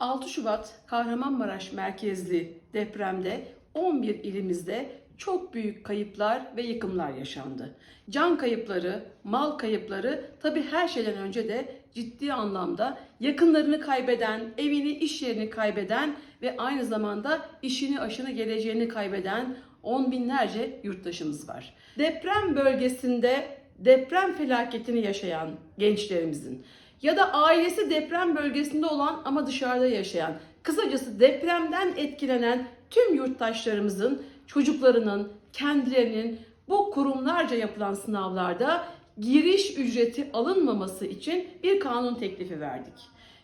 6 Şubat Kahramanmaraş merkezli depremde 11 ilimizde çok büyük kayıplar ve yıkımlar yaşandı. Can kayıpları, mal kayıpları tabii her şeyden önce de ciddi anlamda yakınlarını kaybeden, evini, iş yerini kaybeden ve aynı zamanda işini, aşını, geleceğini kaybeden on binlerce yurttaşımız var. Deprem bölgesinde deprem felaketini yaşayan gençlerimizin ya da ailesi deprem bölgesinde olan ama dışarıda yaşayan, kısacası depremden etkilenen tüm yurttaşlarımızın çocuklarının, kendilerinin bu kurumlarca yapılan sınavlarda giriş ücreti alınmaması için bir kanun teklifi verdik.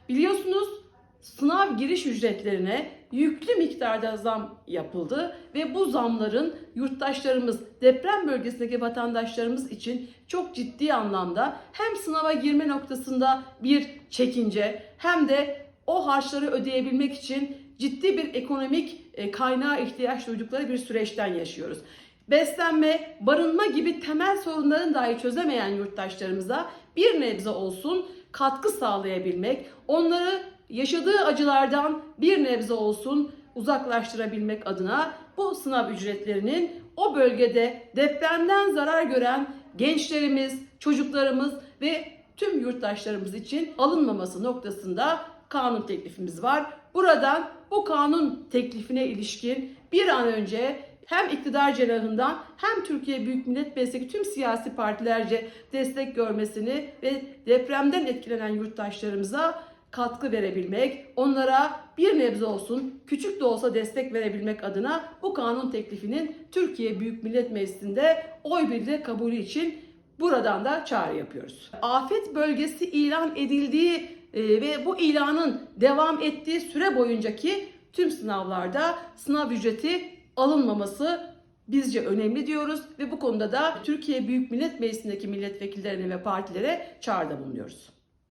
Biliyorsunuz sınav giriş ücretlerine yüklü miktarda zam yapıldı ve bu zamların yurttaşlarımız, deprem bölgesindeki vatandaşlarımız için çok ciddi anlamda hem sınava girme noktasında bir çekince hem de o harçları ödeyebilmek için ciddi bir ekonomik e, kaynağa ihtiyaç duydukları bir süreçten yaşıyoruz. Beslenme, barınma gibi temel sorunların dahi çözemeyen yurttaşlarımıza bir nebze olsun katkı sağlayabilmek, onları yaşadığı acılardan bir nebze olsun uzaklaştırabilmek adına bu sınav ücretlerinin o bölgede depremden zarar gören gençlerimiz, çocuklarımız ve tüm yurttaşlarımız için alınmaması noktasında kanun teklifimiz var. Buradan bu kanun teklifine ilişkin bir an önce hem iktidar cenahından hem Türkiye Büyük Millet Meclisi'ndeki tüm siyasi partilerce destek görmesini ve depremden etkilenen yurttaşlarımıza katkı verebilmek, onlara bir nebze olsun, küçük de olsa destek verebilmek adına bu kanun teklifinin Türkiye Büyük Millet Meclisi'nde oy birliği kabulü için buradan da çağrı yapıyoruz. Afet bölgesi ilan edildiği e, ve bu ilanın devam ettiği süre boyuncaki tüm sınavlarda sınav ücreti alınmaması bizce önemli diyoruz ve bu konuda da Türkiye Büyük Millet Meclisi'ndeki milletvekillerine ve partilere çağrıda bulunuyoruz.